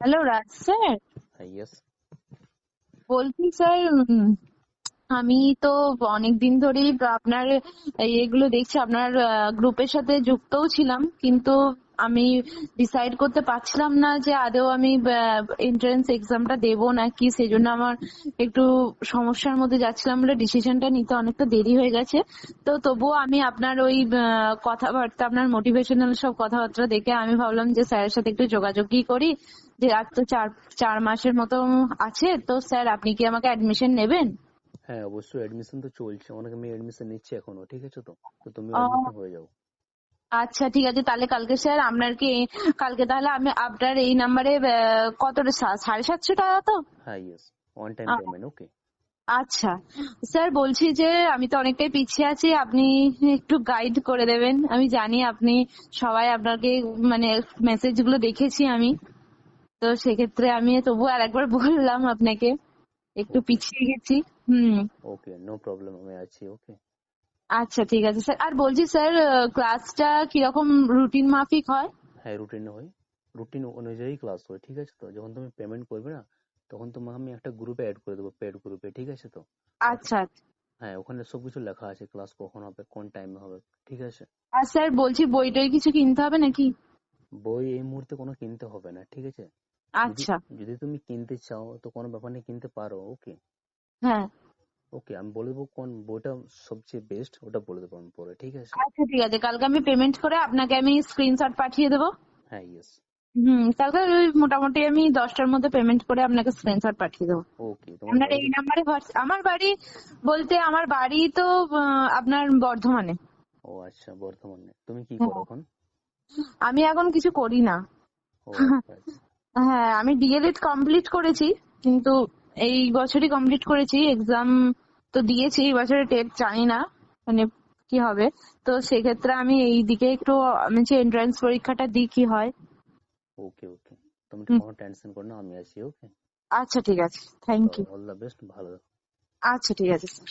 Hello Raj sir yes বলছি sir আমি তো অনেকদিন ধরেই আপনার এগুলো দেখছি আপনার গ্রুপের সাথে যুক্তও ছিলাম কিন্তু আমি ডিসাইড করতে পারছিলাম না যে আদৌ আমি এন্ট্রান্স এক্সামটা দেবো নাকি। সেজন্য আমার একটু সমস্যার মধ্যে যাচ্ছিলাম বলে ডিসিশনটা নিতে অনেকটা দেরি হয়ে গেছে। তো তবুও আমি আপনার ওই কথাবার্তা আপনার মোটিভেশনাল সব কথাবার্তা দেখে আমি ভাবলাম যে স্যারের সাথে একটু যোগাযোগই করি। যে আর তো চার চার মাসের মতো আছে। তো স্যার আপনি কি আমাকে অ্যাডমিশন নেবেন? হ্যাঁ অবশ্যই। এডমিশন তো চলছে। অনেক মেয়ে এডমিশন নিচ্ছে এখনও। ঠিক আছে তো? তো তুমি। হয়ে যাও। আচ্ছা ঠিক আছে তাহলে কালকে স্যার আপনার কি কালকে তাহলে আমি আপনার এই নাম্বারে কত সাড়ে সাতশো টাকা তো? হ্যাঁ yes one time payment okay আচ্ছা স্যার বলছি যে আমি তো অনেকটাই পিছিয়ে আছি আপনি একটু গাইড করে দেবেন আমি জানি আপনি সবাই আপনাকে মানে মেসেজগুলো দেখেছি আমি তো সেক্ষেত্রে আমি তবু আর একবার বললাম আপনাকে একটু পিছিয়ে গেছি হুম। ওকে নো প্রবলেম আমি আছি ওকে আচ্ছা ঠিক আছে। স্যার আর বলছি স্যার ক্লাসটা কীরকম রুটিন মাফিক হয়? হ্যাঁ রুটিন হয়। রুটিন অনুযায়ী ক্লাস হয় ঠিক আছে তো? যখন তুমি পেমেন্ট করবে না তখন তোমাকে আমি একটা গ্রুপে অ্যাড করে দেবো পেড গ্রুপে ঠিক আছে তো? আচ্ছা। হ্যাঁ ওখানে সবকিছু লেখা আছে ক্লাস কখন হবে কোন টাইমে হবে ঠিক আছে? আর স্যার বলছি বই টই কিছু কিনতে হবে নাকি? বই এই মুহূর্তে কোনো কিনতে হবে না ঠিক আছে? আচ্ছা। যদি তুমি কিনতে চাও তো কোনো ব্যাপার নেই কিনতে পারো ওকে হ্যাঁ। ওকে আমি বলে দেবো কোন বইটা সবচেয়ে বেস্ট ওটা বলে দেবো আমি পরে ঠিক আছে? আচ্ছা ঠিক আছে কালকে আমি পেমেন্ট করে আপনাকে আমি স্ক্রিনশট পাঠিয়ে দেবো। হ্যাঁ ইয়েস হুম কালকে ওই মোটামুটি আমি দশটার মধ্যে পেমেন্ট করে আপনাকে স্ক্রিনশট পাঠিয়ে দেবো। আপনার এই নাম্বারে আমার বাড়ি বলতে আমার বাড়ি তো আপনার বর্ধমানে। ও আচ্ছা বর্ধমানে। তুমি কি হ্যাঁ। করো এখন? আমি এখন কিছু করি না। আচ্ছা। হ্যাঁ আমি ডিএলএড কমপ্লিট করেছি কিন্তু এই বছরই কমপ্লিট করেছি এক্সাম তো দিয়েছি এই বছরে টেট জানি না মানে কি হবে। তো সেক্ষেত্রে আমি এই দিকে একটু আমি যে এন্ট্রান্স পরীক্ষাটা দিই কি হয়। ওকে ওকে তুমি। কোনো টেনশন করো না আমি আছি ওকে আচ্ছা ঠিক আছে। Thank you all the best ভালো। আচ্ছা ঠিক আছে স্যার